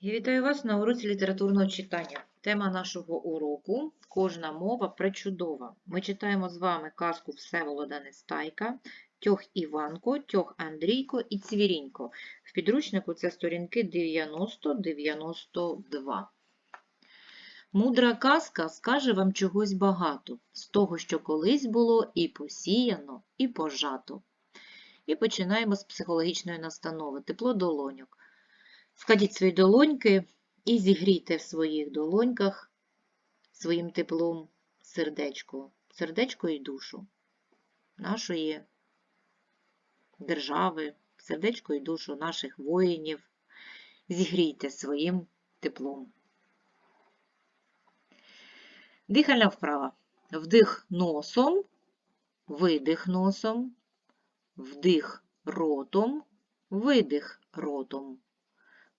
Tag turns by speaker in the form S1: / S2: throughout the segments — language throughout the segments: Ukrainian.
S1: Я вітаю вас на уроці літературного читання. Тема нашого уроку Кожна мова пречудова. Ми читаємо з вами казку Всеволода Нестайка, Тьох Іванко, Тьох Андрійко і Цвірінько. В підручнику це сторінки 90-92. Мудра казка скаже вам чогось багато, з того, що колись було і посіяно, і пожато. І починаємо з психологічної настанови «Тепло долоньок». Складіть свої долоньки і зігрійте в своїх долоньках своїм теплом сердечко, сердечко і душу нашої держави, сердечко і душу наших воїнів. Зігрійте своїм теплом. Дихальна вправа. Вдих носом, видих носом, вдих ротом, видих ротом.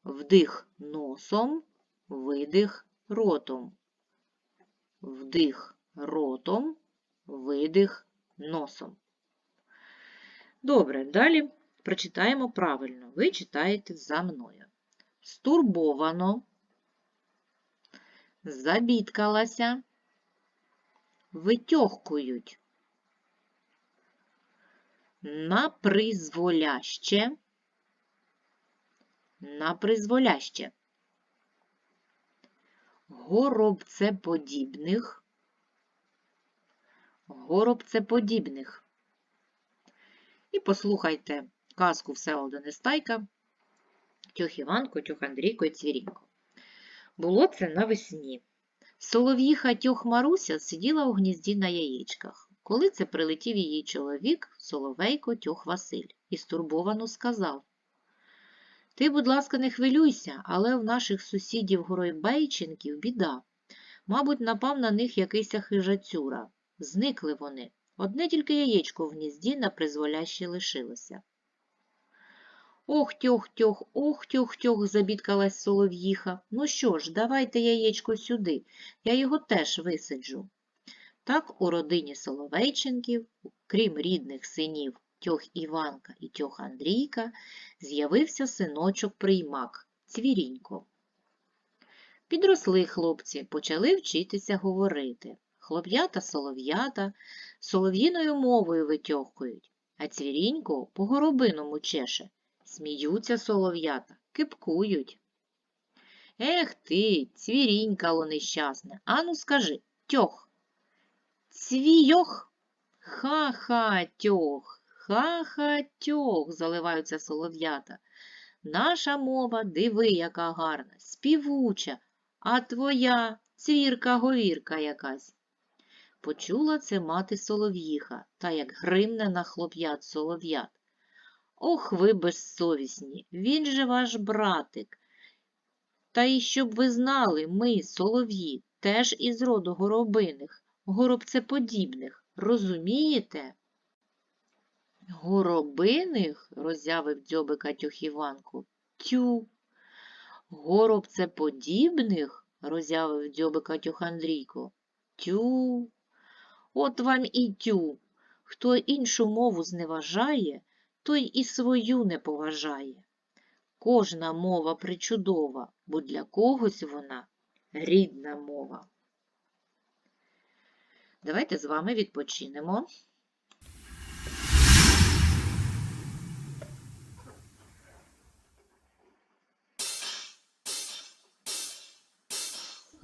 S1: Вдих носом, видих ротом. Вдих ротом, видих носом. Добре, далі прочитаємо правильно. Ви читаєте за мною. Стурбовано, забідкалася, витьохкують. На призволяще на призволяще. Горобцеподібних, горобцеподібних. І послухайте казку Всеволода Нестайка, Тьох Іванко, Тьох Андрійко і Цвірінько. Було це навесні. Солов'їха Тьох Маруся сиділа у гнізді на яєчках. Коли це прилетів її чоловік, Соловейко Тьох Василь, і стурбовано сказав ти, будь ласка, не хвилюйся, але в наших сусідів Горойбейченків біда. Мабуть, напав на них якийсь хижацюра. Зникли вони. Одне тільки яєчко в гнізді на призволяще лишилося. Ох, тьох, тьох, ох, тьох, тьох, забідкалась солов'їха. Ну що ж, давайте яєчко сюди, я його теж висаджу. Так у родині Соловейченків, крім рідних синів тьох Іванка і тьох Андрійка, з'явився синочок приймак Цвірінько. Підросли хлопці, почали вчитися говорити. Хлоп'ята солов'ята солов'їною мовою витьохкують, а цвірінько по горобиному чеше. Сміються солов'ята, кипкують. Ех ти, цвірінькало нещасне, ану скажи тьох. Цвійох? Ха-ха, тьох. Ха-ха-тьох, заливаються солов'ята. Наша мова, диви, яка гарна, співуча, а твоя цвірка-говірка якась. Почула це мати солов'їха, та як гримне на хлоп'ят солов'ят. Ох ви безсовісні, він же ваш братик. Та й щоб ви знали, ми, солов'ї, теж із роду горобиних, горобцеподібних, розумієте? Горобиних, роззявив дзьобика тюх Іванку. Тю. Горобцеподібних, роззявив дзьобика тюх Андрійко. Тю. От вам і тю. Хто іншу мову зневажає, той і свою не поважає. Кожна мова причудова, бо для когось вона рідна мова. Давайте з вами відпочинемо.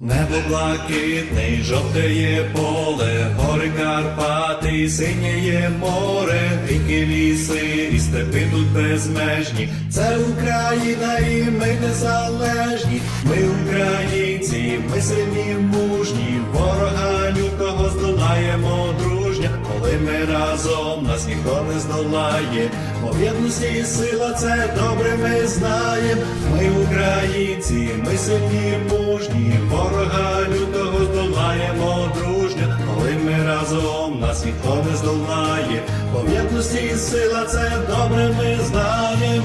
S2: Небо блакитний, жовтеє поле, гори Карпати, синєє море, ріки ліси, і степи тут безмежні. Це Україна, і ми незалежні. Ми українці, ми сильні, мужні, ворога лютого здолаємо дружня. Коли ми разом, нас ніхто не здолає. Бо в сила це добре ми знаємо. Українці, ми сильні, мужні, ворога лютого здолаємо дружня. Коли ми разом, нас ніхто не здолає. Єдності сила це добре ми знаємо.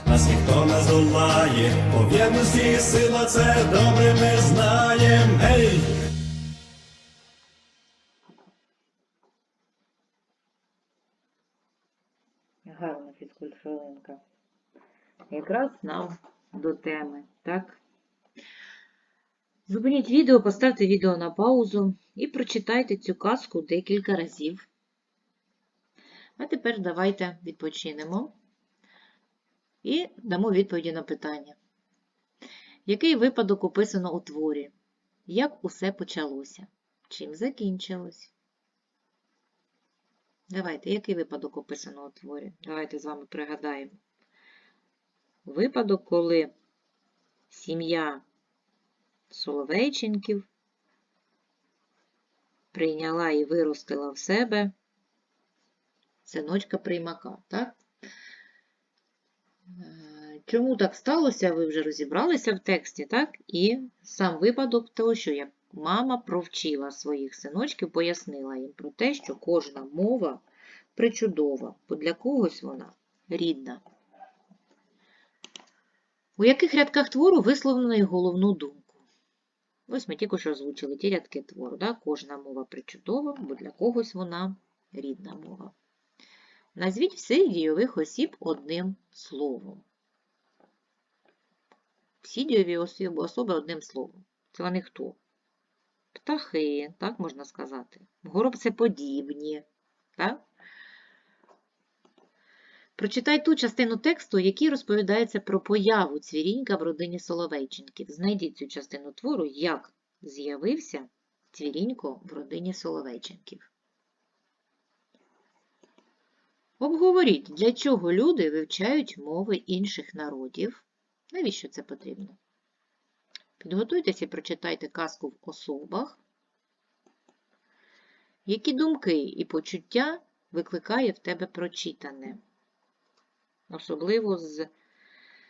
S2: нас ніхто не здолає. По єдності сила це добре ми знаємо. Гей!
S1: Гарна фізкульт-хвилинка. Якраз нам до теми, так? Зупиніть відео, поставте відео на паузу і прочитайте цю казку декілька разів. А тепер давайте відпочинемо і дамо відповіді на питання. Який випадок описано у творі? Як усе почалося? Чим закінчилось? Давайте, який випадок описано у творі? Давайте з вами пригадаємо. Випадок, коли сім'я Соловейченків прийняла і виростила в себе синочка приймака, так? Е, Чому так сталося, ви вже розібралися в тексті, так? І сам випадок того, що як мама провчила своїх синочків, пояснила їм про те, що кожна мова причудова, бо для когось вона рідна. У яких рядках твору висловлено їх головну думку? Ось ми тільки що озвучили ті рядки твору. Да? Кожна мова причудова, бо для когось вона рідна мова. Назвіть всіх дійових осіб одним словом. Всі дійові особи, особи одним словом. Це вони хто? Птахи, так можна сказати. Горобцеподібні. Так? Прочитай ту частину тексту, який розповідається про появу цвірінька в родині Соловейченків. Знайдіть цю частину твору, як з'явився цвірінько в родині Соловейченків. Обговоріть, для чого люди вивчають мови інших народів. Навіщо це потрібно? Підготуйтеся і прочитайте казку в особах. Які думки і почуття викликає в тебе прочитане? Особливо з,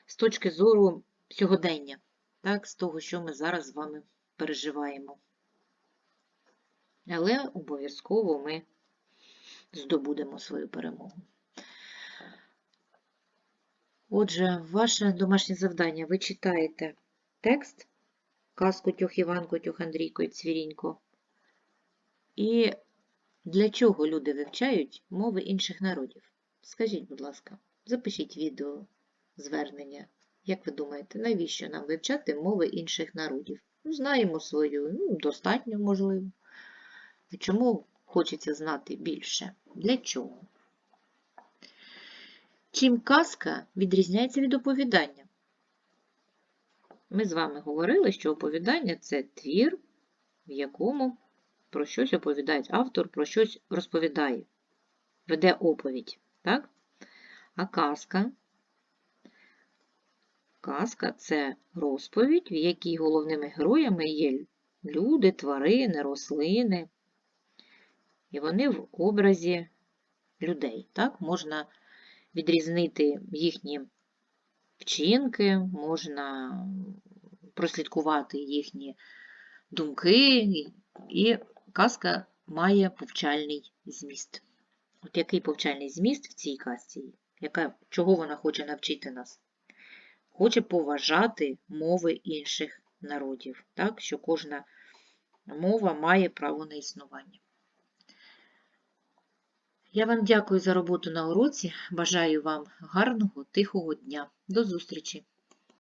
S1: з точки зору сьогодення, так, з того, що ми зараз з вами переживаємо. Але обов'язково ми здобудемо свою перемогу. Отже, ваше домашнє завдання ви читаєте текст казку Тьох Іванко, Тьох Андрійко і Цвірінько. І для чого люди вивчають мови інших народів? Скажіть, будь ласка, запишіть відео звернення. Як ви думаєте, навіщо нам вивчати мови інших народів? Ну, знаємо свою, ну, достатньо можливо. Чому хочеться знати більше? Для чого? Чим казка відрізняється від оповідання? Ми з вами говорили, що оповідання це твір, в якому про щось оповідають. Автор про щось розповідає, веде оповідь. Так? А казка казка це розповідь, в якій головними героями є люди, тварини, рослини. І вони в образі людей. Так? Можна відрізнити їхні вчинки, можна прослідкувати їхні думки, і казка має повчальний зміст. От який повчальний зміст в цій казці? Яка, чого вона хоче навчити нас? Хоче поважати мови інших народів, так? що кожна мова має право на існування. Я вам дякую за роботу на уроці. Бажаю вам гарного, тихого дня. До зустрічі!